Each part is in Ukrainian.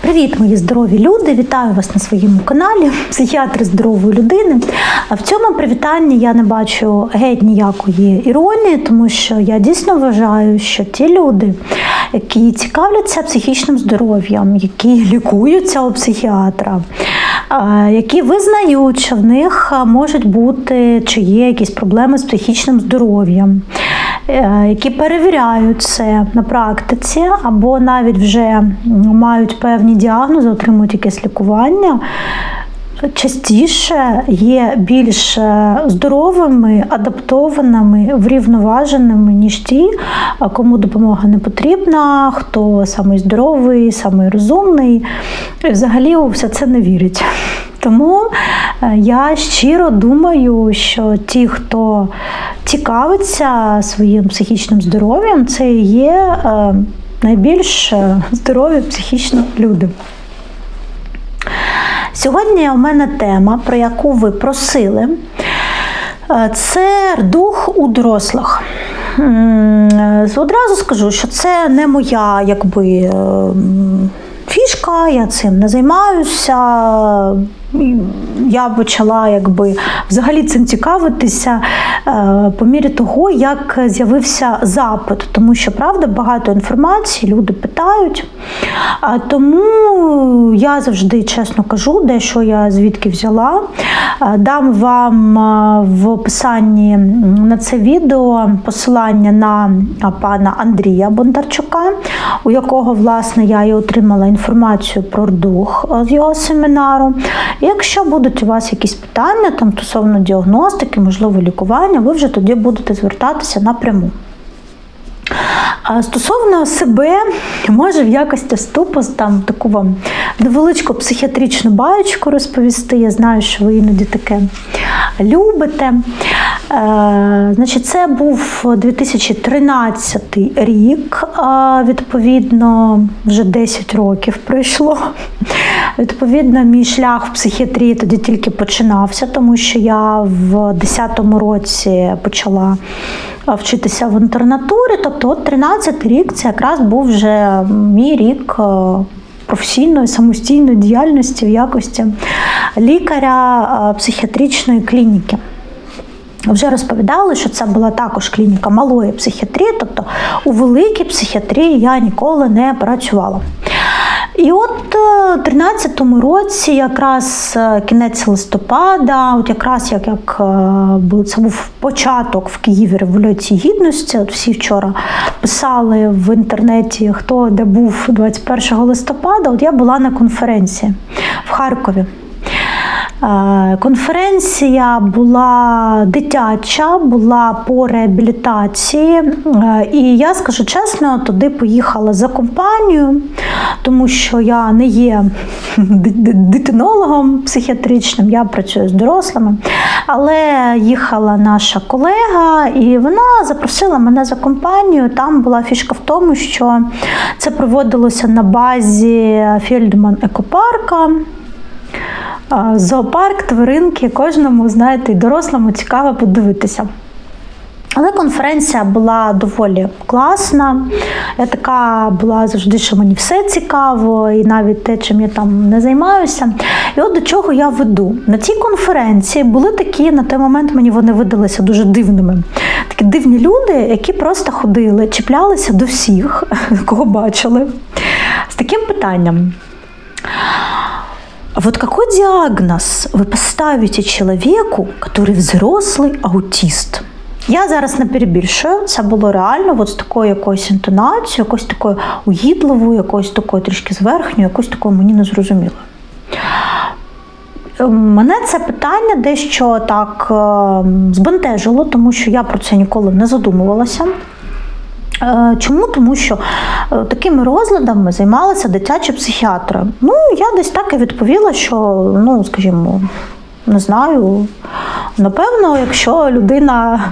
Привіт, мої здорові люди! Вітаю вас на своєму каналі Психіатр здорової людини. А в цьому привітанні я не бачу геть ніякої іронії, тому що я дійсно вважаю, що ті люди, які цікавляться психічним здоров'ям, які лікуються у психіатра, які визнають, що в них можуть бути чи є якісь проблеми з психічним здоров'ям, які перевіряють це на практиці, або навіть вже мають певні діагнози, отримують якесь лікування. Частіше є більш е, здоровими, адаптованими, врівноваженими, ніж ті, кому допомога не потрібна, хто самий здоровий, самий розумний. І взагалі у все це не вірить. Тому е, я щиро думаю, що ті, хто цікавиться своїм психічним здоров'ям, це є е, найбільш е, здорові психічно люди. Сьогодні у мене тема, про яку ви просили, це дух у дорослих. Одразу скажу, що це не моя якби, е, фішка, я цим не займаюся. Я почала якби взагалі цим цікавитися е, по мірі того, як з'явився запит, тому що правда багато інформації, люди питають. Тому я завжди чесно кажу, де що я звідки взяла. Е, Дам вам е, в описанні на це відео посилання на пана Андрія Бондарчука, у якого власне я і отримала інформацію про дух з його семінару. Якщо будуть у вас якісь питання там стосовно діагностики, можливо, лікування, ви вже тоді будете звертатися напряму. А стосовно себе, може в якості вступу там таку вам невеличку психіатричну баєчку розповісти. Я знаю, що ви іноді таке любите. Е, значить, це був 2013 рік, відповідно, вже 10 років пройшло. Відповідно, мій шлях в психіатрії тоді тільки починався, тому що я в 10-му році почала вчитися в інтернатурі. Тобто, от 13 рік це якраз був вже мій рік. е, Професійної самостійної діяльності в якості лікаря е, психіатричної клініки. Вже розповідали, що це була також клініка малої психіатрії, тобто у великій психіатрії я ніколи не працювала. І от у 13-му році, якраз е, кінець листопада, от якраз як, як е, це був початок в Києві Революції Гідності. От всі вчора писали в інтернеті, хто де був 21 листопада. От я була на конференції в Харкові. Е, Конференція була дитяча, була по реабілітації. Е, І я скажу чесно, туди поїхала за компанію, тому що я не є ди- ди- дитинологом психіатричним, я працюю з дорослими. Але їхала наша колега, і вона запросила мене за компанію. Там була фішка в тому, що це проводилося на базі Фельдман Екопарка. Зоопарк, тваринки, кожному, знаєте, і дорослому цікаво подивитися. Але конференція була доволі класна. Я така була завжди, що мені все цікаво, і навіть те, чим я там не займаюся. І от до чого я веду. На цій конференції були такі, на той момент мені вони видалися дуже дивними. Такі дивні люди, які просто ходили, чіплялися до всіх, кого бачили, з таким питанням. Вот какой диагноз вы поставите человеку, который взрослий аутіст? Я зараз не перебільшую, це було реально от з такою якоюсь інтонацією, якоюсь такою угідливою, якоюсь такою трішки зверхньою, якоюсь такою мені незрозумілою. Е, Мене це питання дещо так е, збентежило, тому що я про це ніколи не задумувалася. Е, Чому? Тому що е, такими розладами займалися дитячі психіатри. Ну, я десь так і відповіла, що, ну, скажімо, не знаю. Напевно, якщо людина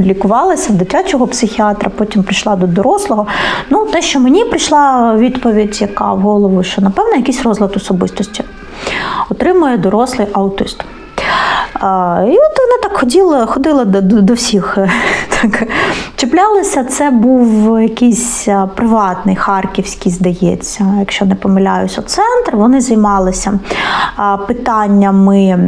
лікувалася в дитячого психіатра, потім прийшла до дорослого. Ну, те, що мені прийшла відповідь, яка в голову, що напевно якийсь розлад особистості отримує дорослий аутист. І от вони так ходили, ходили до, до, всіх так, Чіплялися, це був якийсь приватний харківський, здається, якщо не помиляюся, центр. Вони займалися питаннями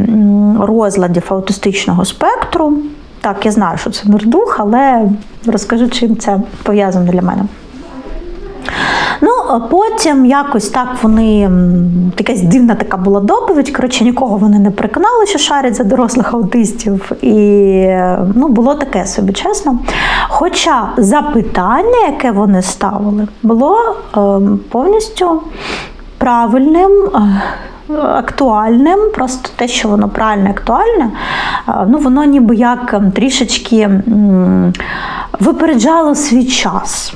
розладів аутистичного спектру. Так, я знаю, що це нердух, але розкажу, чим це пов'язано для мене. Ну, потім якось так вони якась дивна така була доповідь. Коротше, нікого вони не переконали, що шарять за дорослих аутистів. І е, ну, було таке собі чесно. Хоча запитання, яке вони ставили, було ем, повністю правильним. е, Актуальним, просто те, що воно правильне, актуальне, е, ну воно ніби як ем, трішечки випереджало свій час.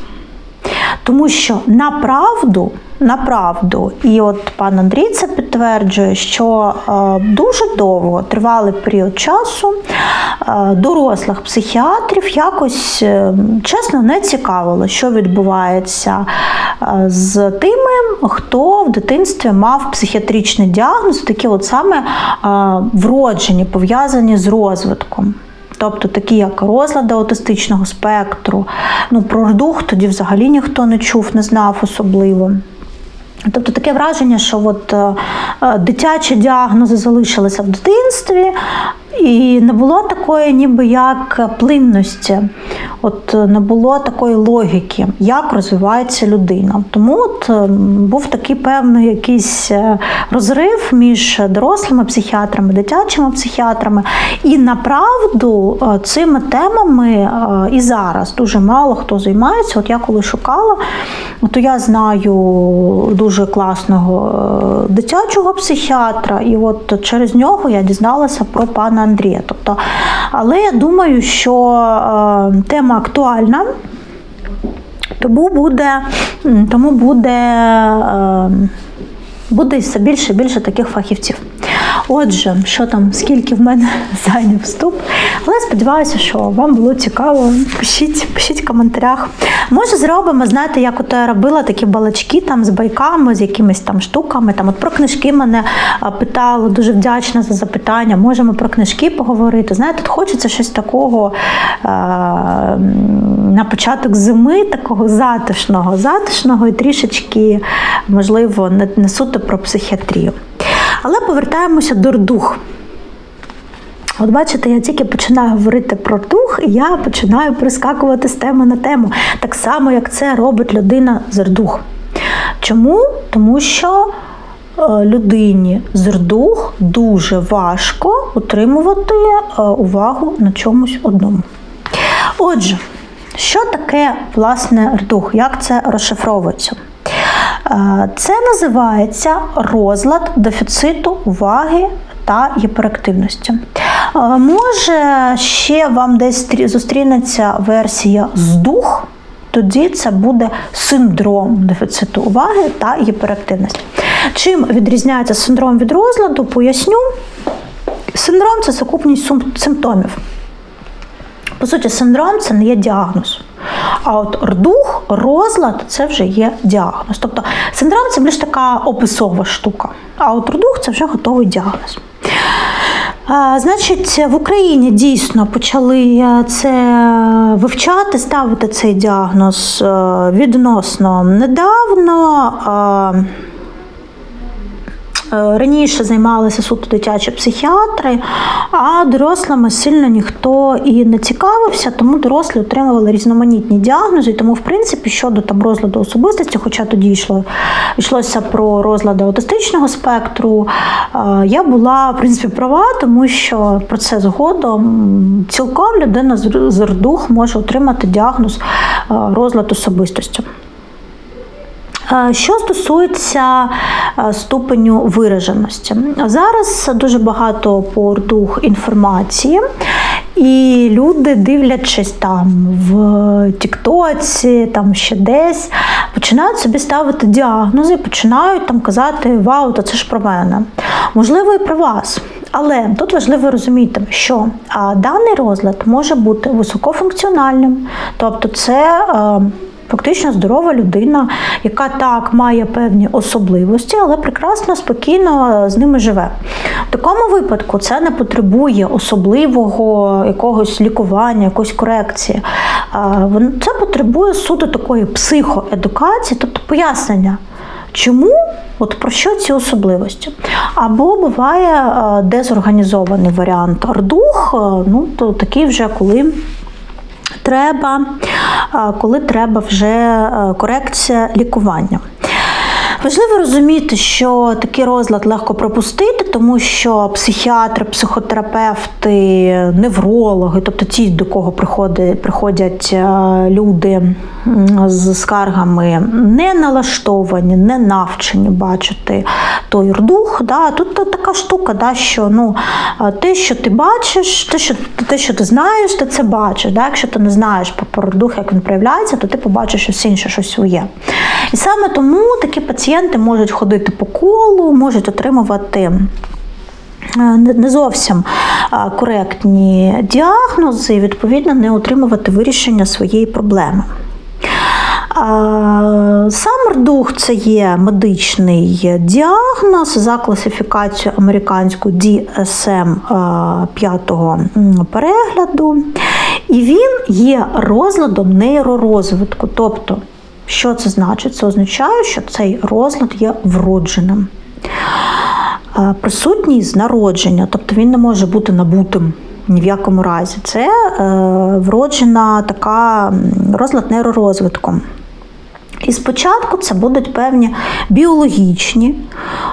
Тому що на правду, на правду, і от пан Андрій це підтверджує, що е, дуже довго тривалий період часу е, дорослих психіатрів якось е, чесно не цікавило, що відбувається з тими, хто в дитинстві мав психіатричний діагноз, такі от саме вроджені, пов'язані з розвитком. Тобто такі як розлади аутистичного спектру, ну про рдух тоді взагалі ніхто не чув, не знав особливо. Тобто таке враження, що от, е, е, дитячі діагнози залишилися в дитинстві, і не було такої, ніби як плинності, от е, не було такої логіки, як розвивається людина. Тому от е, був такий певний якийсь е, розрив між дорослими психіатрами, дитячими психіатрами. І направду цими темами і зараз дуже мало хто займається. От я коли шукала, то я знаю дуже класного дитячого психіатра, і от через нього я дізналася про пана Андрія. Тобто, але я думаю, що е, тема актуальна. Тому буде, тому буде, е, буде все більше і більше таких фахівців. Отже, що там, скільки в мене зайняв вступ. Але сподіваюся, що вам було цікаво. Пишіть, пишіть в коментарях. Може, зробимо, знаєте, як от я робила такі балачки там з байками, з якимись там штуками. Там от про книжки мене питали, дуже вдячна за запитання. Можемо про книжки поговорити. Знаєте, от хочеться щось такого е, на початок зими, такого затишного, затишного і трішечки, можливо, не, не суто про психіатрію. Але повертаємося до рдух. От бачите, я тільки починаю говорити про рдух, і я починаю прискакувати з теми на тему, так само, як це робить людина з рдух. Чому? Тому що е, людині з рдух дуже важко утримувати е, увагу на чомусь одному. Отже, що таке власне рдух? Як це розшифровується? Е, Це називається розлад дефіциту уваги та гіперактивності. Е, Може, ще вам десь зустрінеться версія здух, тоді це буде синдром дефіциту уваги та гіперактивності. Чим відрізняється синдром від розладу, поясню. Синдром це сукупність симптомів. По суті, синдром це не є діагноз. А от рдух, розлад це вже є діагноз. Тобто синдром це більш така описова штука, а от рдух це вже готовий діагноз. Значить, в Україні дійсно почали е, це вивчати, ставити цей діагноз е, відносно недавно. Е, Раніше займалися суто дитячі психіатри, а дорослими сильно ніхто і не цікавився, тому дорослі отримували різноманітні діагнози. Тому, в принципі, щодо там розладу особистості, хоча тоді йшло йшлося про розлади аутистичного спектру, е, я була в принципі права, тому що про це згодом цілком людина з- рдух може отримати діагноз е, розлад особистості. Е, Що стосується е, ступеню вираженості, зараз дуже багато по інформації, і люди, дивлячись там в Тіктоці, там ще десь, починають собі ставити діагнози, починають там казати Вау, то це ж про мене. Можливо, і про вас. Але тут важливо розуміти, що а, даний розлад може бути високофункціональним, тобто це. е, Фактично здорова людина, яка так має певні особливості, але прекрасно, спокійно з ними живе. В такому випадку це не потребує особливого якогось лікування, якоїсь корекції. Це потребує суто такої психоедукації, тобто пояснення. Чому? От про що ці особливості? Або буває дезорганізований варіант ардух, ну то такий вже коли треба, коли треба вже е, корекція лікування. Важливо розуміти, що такий розлад легко пропустити, тому що психіатри, психотерапевти, неврологи, тобто ті, до кого приходять, приходять е, люди з скаргами, не налаштовані, не навчені бачити той рдух. Да. Тут така штука, да, що ну, е, те, що ти бачиш, те, що, те, що ти знаєш, ти це бачиш. Да. Якщо ти не знаєш про- рдух, як він проявляється, то ти побачиш щось інше, щось своє. І саме тому такі пацієнти можуть ходити по колу, можуть отримувати е, не зовсім е, коректні діагнози і, відповідно, не отримувати вирішення своєї проблеми. Сам рдух це є медичний діагноз за класифікацією американською DSM 5 перегляду, і він є розладом нейророзвитку. Тобто, що це значить? Це означає, що цей розлад є вродженим. Е, Присутній з народження, тобто він не може бути набутим ні в якому разі. Це е, вроджена така розлад нейророзвитку. І спочатку це будуть певні біологічні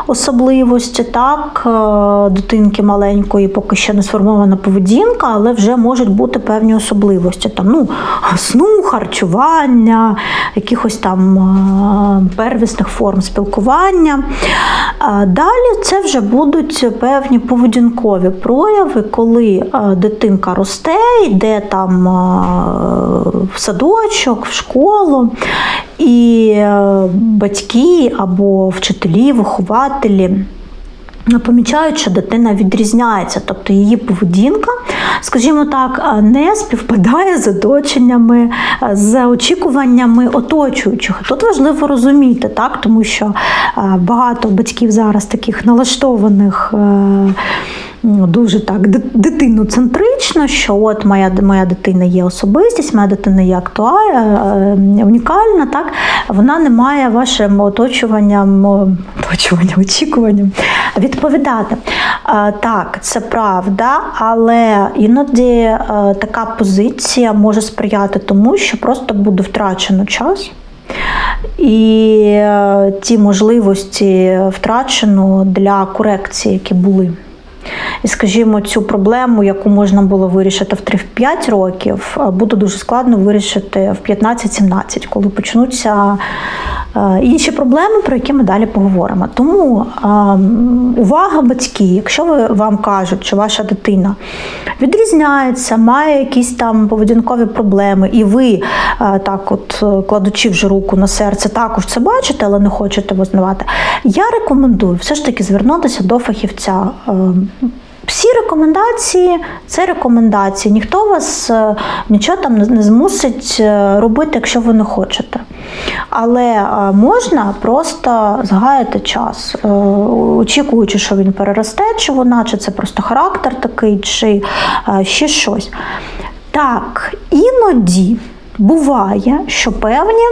особливості, так, е, дитинки маленької, поки ще не сформована поведінка, але вже можуть бути певні особливості. Там, ну, сну, харчування, якихось там е, первісних форм спілкування. Далі це вже будуть певні поведінкові прояви, коли е, дитинка росте, йде там е, в садочок, в школу, і е, батьки або вчителі, вихователі. Помічають, що дитина відрізняється, тобто її поведінка, скажімо так, не співпадає з оточеннями, з очікуваннями оточуючих. Тут важливо розуміти, так, тому що е, багато батьків зараз таких налаштованих. Е, ну, Дуже так ди- дитиноцентрично, що от моя, моя дитина є особистість, моя дитина є актуальна, е, унікальна, так вона не має вашим оточуванням, оточуванням, очікуванням відповідати. Е, Так, це правда, але іноді е, така позиція може сприяти тому, що просто буде втрачено час. І е, ті можливості втрачено для корекції, які були. І, скажімо, цю проблему, яку можна було вирішити в 3-5 років, е, буде дуже складно вирішити в 15-17, коли почнуться інші проблеми, про які ми далі поговоримо. Тому е, увага батьків, якщо ви вам кажуть, що ваша дитина відрізняється, має якісь там поведінкові проблеми, і ви е, так, от е, кладучи вже руку на серце, також це бачите, але не хочете визнавати. Я рекомендую все ж таки звернутися до фахівця. Всі рекомендації це рекомендації. Ніхто вас е, нічого там не- змусить е, робити, якщо ви не хочете. Але е, можна просто згаяти час, очікуючи, що він переросте, чи вона, чи це просто характер такий, чи ще щось. Так, іноді буває, що певні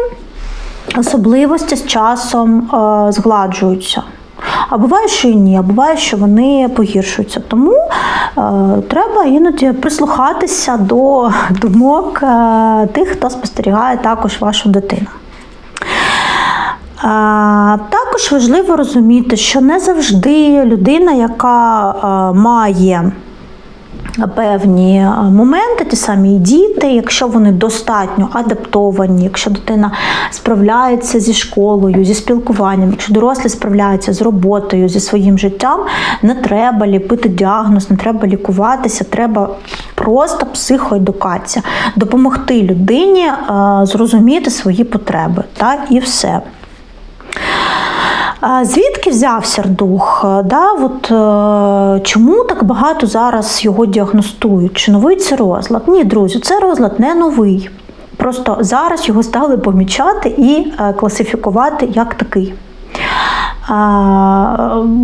особливості з часом згладжуються. А буває, що і ні, а буває, що вони погіршуються. Тому е, треба іноді прислухатися до думок е, тих, хто спостерігає також вашу дитину. Також важливо розуміти, що не завжди людина, яка е, має певні е, моменти, ті самі діти, якщо вони достатньо адаптовані, якщо дитина справляється зі школою, зі спілкуванням, якщо дорослі справляються з роботою, зі своїм життям, не треба ліпити діагноз, не треба лікуватися, треба просто психоедукація, допомогти людині е, зрозуміти свої потреби, та і все. Звідки взявся рдух? Е, Да, от, е, чому так багато зараз його діагностують? Чи новий це розлад? Ні, друзі, це розлад не новий. Просто зараз його стали помічати і е, класифікувати як такий.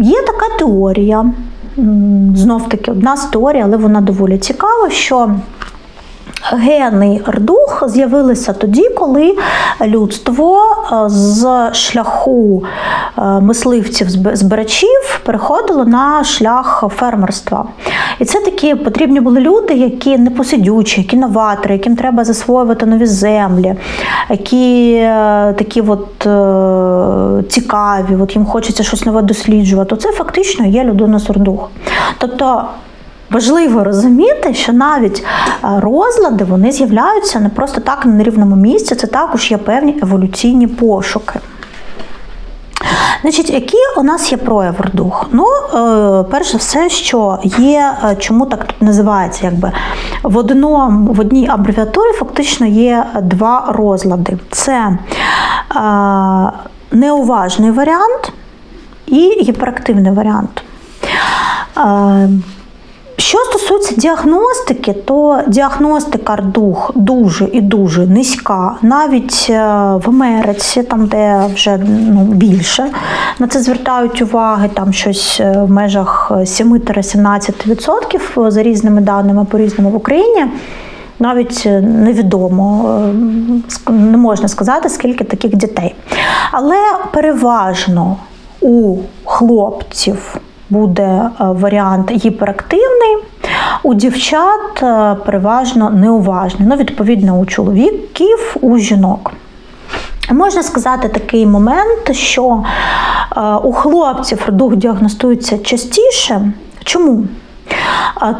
Є така теорія, знов таки одна з теорій, але вона доволі цікава, що Гени рдух з'явилися тоді, коли людство е, з шляху е, мисливців-збирачів переходило на шлях фермерства. І це такі потрібні були люди, які непосидючі, які новатори, яким треба засвоювати нові землі, які е, такі от, цікаві, от їм хочеться щось нове досліджувати. Це фактично є людина з рдух. Тобто Важливо розуміти, що навіть е, розлади вони з'являються не просто так на нерівному місці, це також є певні еволюційні пошуки. Значить, які у нас є прояв рдух? Ну, е, перш за все, що є, е, чому так тут називається, якби в одному, в одній абревіатурі фактично є два розлади: це е, неуважний варіант і гіперактивний варіант. Е, що стосується діагностики, то діагностика рдух дуже і дуже низька, навіть е, в Америці, там де вже ну, більше на це звертають уваги, там щось е, в межах 7-17% за різними даними по різному в Україні. Навіть е, невідомо, не можна сказати, скільки таких дітей. Але переважно у хлопців буде варіант гіперактивний, у дівчат переважно неуважний. Ну, відповідно, у чоловіків, у жінок. Можна сказати такий момент, що у хлопців дух діагностується частіше. Чому?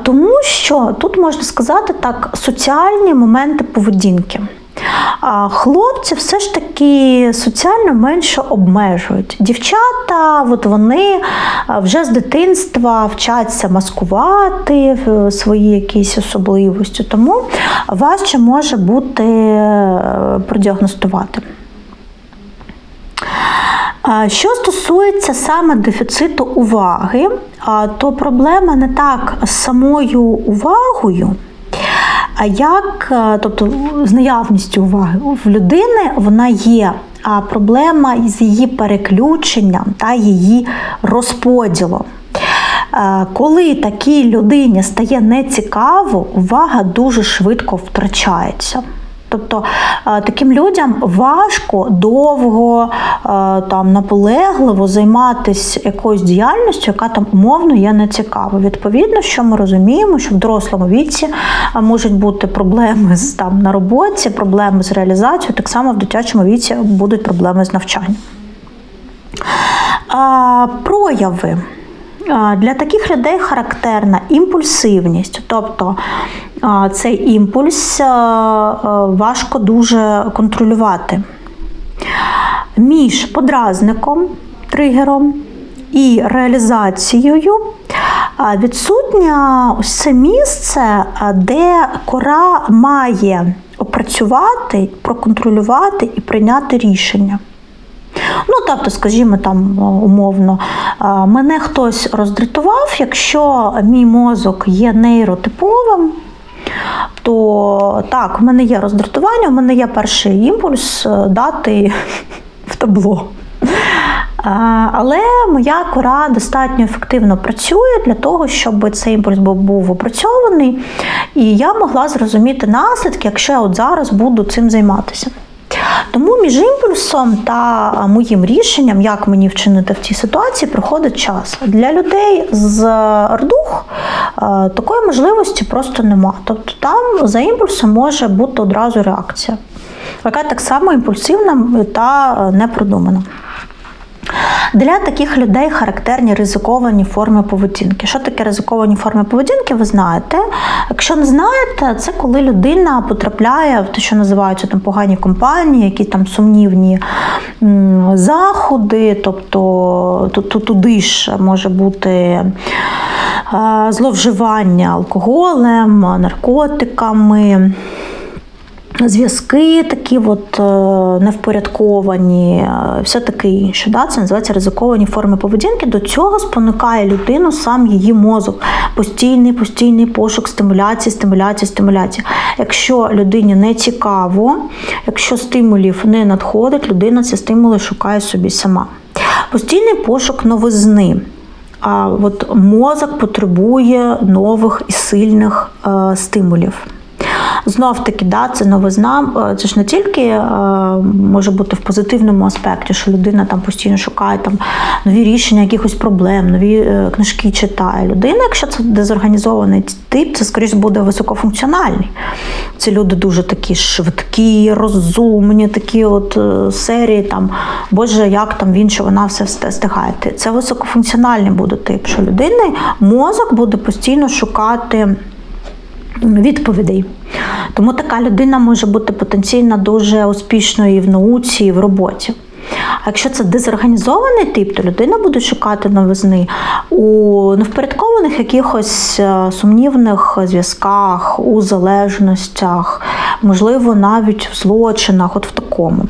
Тому що тут можна сказати так, соціальні моменти поведінки. А хлопці все ж таки соціально менше обмежують. Дівчата, от вони вже з дитинства вчаться маскувати свої якісь особливості, тому важче може бути е, продіагностувати. Що стосується саме дефіциту уваги, то проблема не так з самою увагою. А як, е, тобто з наявністю уваги в людини вона є, а проблема з її переключенням та її розподілом. Е, коли такій людині стає нецікаво, увага дуже швидко втрачається. Тобто е, таким людям важко довго е, там наполегливо займатися якоюсь діяльністю, яка там умовно є нецікава. Відповідно, що ми розуміємо, що в дорослому віці е, можуть бути проблеми з там на роботі, проблеми з реалізацією, так само в дитячому віці будуть проблеми з навчанням. Прояви. Для таких людей характерна імпульсивність, тобто цей імпульс важко дуже контролювати. Між подразником, тригером і реалізацією відсутнє ось це місце, де кора має опрацювати, проконтролювати і прийняти рішення. Ну, тобто, скажімо, там умовно, мене хтось роздратував, якщо мій мозок є нейротиповим, то так, в мене є роздратування, в мене є перший імпульс е, дати в табло. Але моя кора достатньо ефективно працює для того, щоб цей імпульс був опрацьований, і я могла зрозуміти наслідки, якщо я от зараз буду цим займатися. Тому між імпульсом та моїм рішенням, як мені вчинити в цій ситуації, проходить час. Для людей з рдух такої можливості просто нема. Тобто там за імпульсом може бути одразу реакція, яка так само імпульсивна та непродумана. Для таких людей характерні ризиковані форми поведінки. Що таке ризиковані форми поведінки, ви знаєте. Якщо не знаєте, це коли людина потрапляє в те, що називаються там погані компанії, які там сумнівні заходи, тобто туди ж може бути зловживання алкоголем, наркотиками. Зв'язки такі от е, невпорядковані, е, все таке інше. Да? Це називається ризиковані форми поведінки. До цього спонукає людину сам її мозок. Постійний, постійний пошук стимуляції, стимуляції, стимуляції. Якщо людині не цікаво, якщо стимулів не надходить, людина ці стимули шукає собі сама. Постійний пошук новизни. А от мозок потребує нових і сильних е, стимулів. Знов таки, да, це новизна. е, Це ж не тільки е, може бути в позитивному аспекті, що людина там постійно шукає там нові рішення якихось проблем, нові е, книжки читає. Людина, якщо це дезорганізований тип, це скоріш буде високофункціональний. Це люди дуже такі швидкі, розумні, такі от серії там, Боже, як там він чи вона все встигає. Це високофункціональний буде тип, що людини мозок буде постійно шукати відповідей. Тому така людина може бути потенційно дуже успішною і в науці, і в роботі. А якщо це дезорганізований тип, то людина буде шукати новизни у невпорядкованих якихось е, сумнівних зв'язках, у залежностях, можливо, навіть в злочинах, от в такому.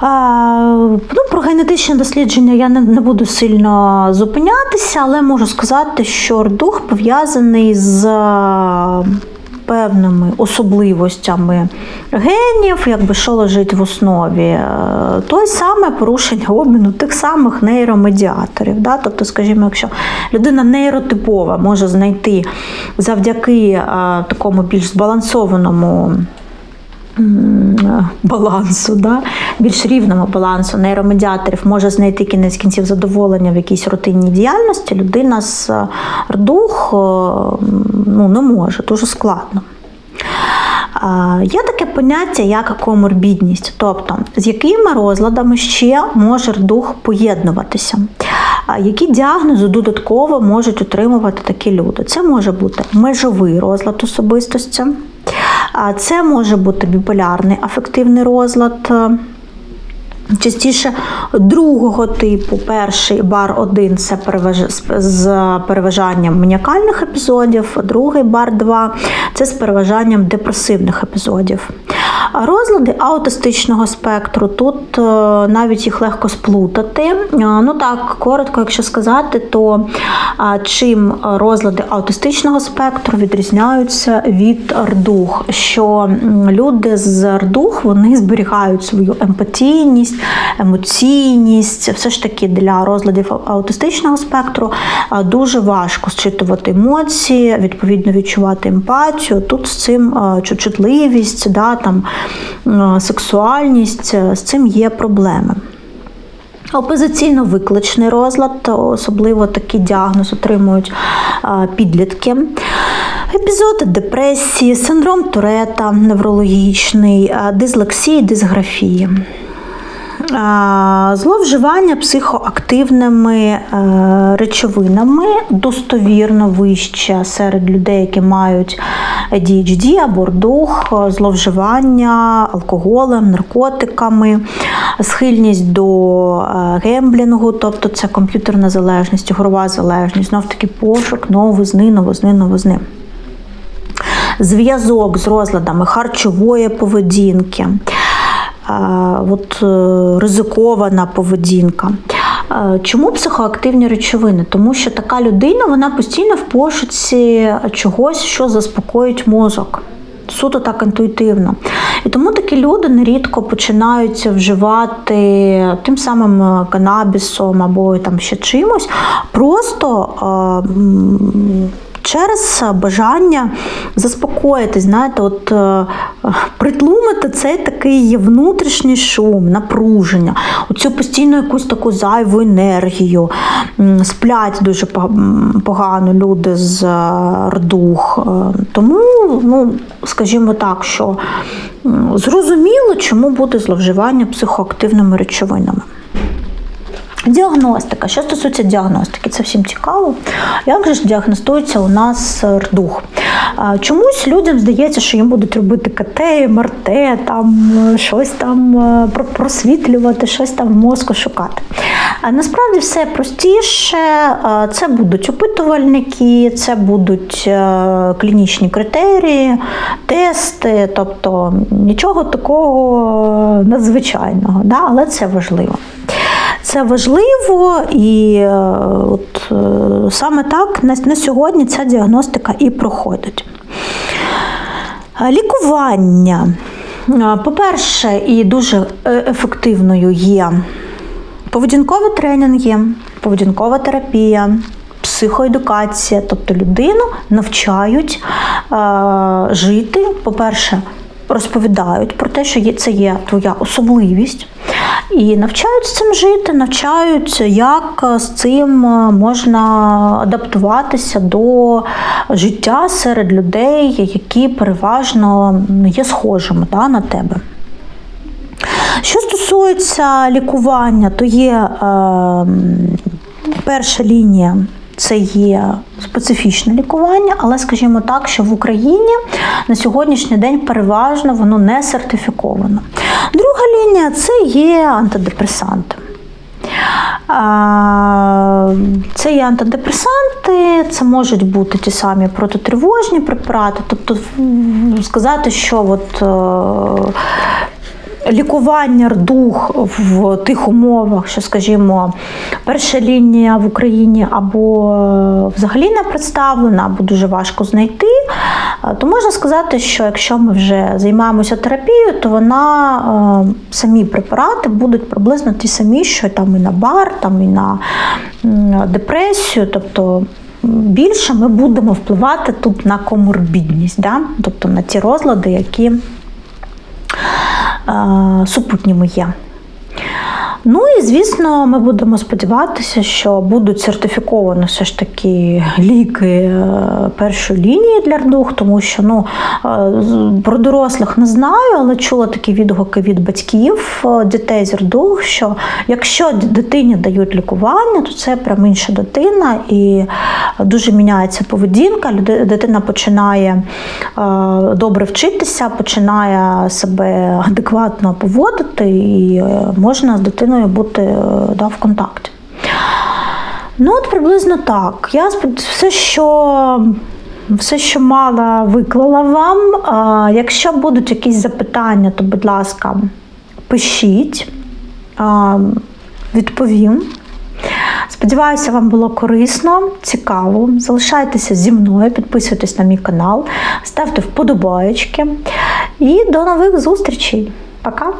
А, Ну, про генетичне дослідження я не, не буду сильно зупинятися, але можу сказати, що дух пов'язаний з е, певними особливостями генів, якби що лежить в основі. Е, Той саме порушення обміну тих самих нейромедіаторів. Да? Тобто, скажімо, якщо людина нейротипова може знайти завдяки е, такому більш збалансованому балансу, да? більш рівному балансу нейромедіаторів може знайти кінець кінців задоволення в якійсь рутинній діяльності, людина з е, РДУХ е, ну, не може, дуже складно. Є таке поняття, як коморбідність, тобто з якими розладами ще може дух поєднуватися. Які діагнози додатково можуть отримувати такі люди? Це може бути межовий розлад особистості, це може бути біполярний афективний розлад. е, Частіше другого типу, перший бар 1 це з переважанням маніакальних епізодів, другий бар 2 це з переважанням депресивних епізодів. Розлади аутистичного спектру тут е, навіть їх легко сплутати. Е, Ну так, коротко, якщо сказати, то чим розлади аутистичного спектру відрізняються від РДУХ, що люди з РДУХ вони зберігають свою емпатійність, емоційність. Все ж таки для розладів аутистичного спектру дуже важко зчитувати емоції, відповідно відчувати емпатію. Тут з цим чутливість, да, там, а, сексуальність, е, з цим є проблеми. Опозиційно викличний розлад, особливо такий діагноз отримують підлітки. Епізоди депресії, синдром Турета неврологічний, дислексії, дисграфії. Зловживання психоактивними е, речовинами достовірно вище серед людей, які мають ADHD або РДУХ, зловживання алкоголем, наркотиками, схильність до е, гемблінгу, тобто це комп'ютерна залежність, ігрова залежність, знов таки пошук новизни, новизни, новизни. Зв'язок з розладами харчової поведінки, от, е, ризикована поведінка. Е, Чому психоактивні речовини? Тому що така людина вона постійно в пошуці чогось, що заспокоїть мозок. Суто так інтуїтивно. І тому такі люди нерідко починають вживати тим самим е, канабісом або там ще чимось, просто через бажання заспокоїтись, знаєте, от е, притлумити цей такий внутрішній шум, напруження, оцю постійну якусь таку зайву енергію. Сплять дуже погано люди з е, рдух. Е, Тому, ну, скажімо так, що зрозуміло, чому буде зловживання психоактивними речовинами. Діагностика. Що стосується діагностики, це всім цікаво. Як же ж діагностується у нас рдух? Чомусь людям здається, що їм будуть робити КТ, МРТ, там е, щось там е, просвітлювати, щось там в мозку шукати. А насправді все простіше. Це будуть опитувальники, це будуть е, клінічні критерії, тести, тобто нічого такого надзвичайного, да? але це важливо. Це важливо і е, от, е, саме так на, сьогодні ця діагностика і проходить. Е, Лікування. По-перше, і дуже ефективною є поведінкові тренінги, поведінкова терапія, психоедукація, тобто людину навчають жити. По-перше, розповідають про те, що це є твоя особливість. І навчають з цим жити, навчають, як з цим е, можна адаптуватися до життя серед людей, які переважно є схожими да, на тебе. Що стосується лікування, то є е, перша лінія це є специфічне лікування, але скажімо так, що в Україні на сьогоднішній день переважно воно не сертифіковано. Друга лінія це є антидепресанти. Це є антидепресанти, це можуть бути ті самі протитривожні препарати. Тобто сказати, що от, е, лікування рдух в тих умовах, що, скажімо, перша лінія в Україні або е, взагалі не представлена, або дуже важко знайти, е, то можна сказати, що якщо ми вже займаємося терапією, то вона е, самі препарати будуть приблизно ті самі, що там і на бар, там і на депресію, тобто. Більше ми будемо впливати тут на коморбідність, да? тобто на ті розлади, які супутніми є. Ну і звісно, ми будемо сподіватися, що будуть сертифіковані все ж таки ліки е, першої лінії для рдух, тому що ну, е, про дорослих не знаю, але чула такі відгуки від батьків е, дітей з рдух, що якщо дитині дають лікування, то це прям інша дитина і дуже міняється поведінка. Дитина починає добре вчитися, починає себе адекватно поводити, і можна з дитиною бути е, да, в контакті. Ну, от приблизно так. Я все, що. Все, що мала, виклала вам. Якщо будуть якісь запитання, то, будь ласка, пишіть, відповім. Сподіваюся, вам було корисно, цікаво. Залишайтеся зі мною, підписуйтесь на мій канал, ставте вподобаєчки. І до нових зустрічей. Пока!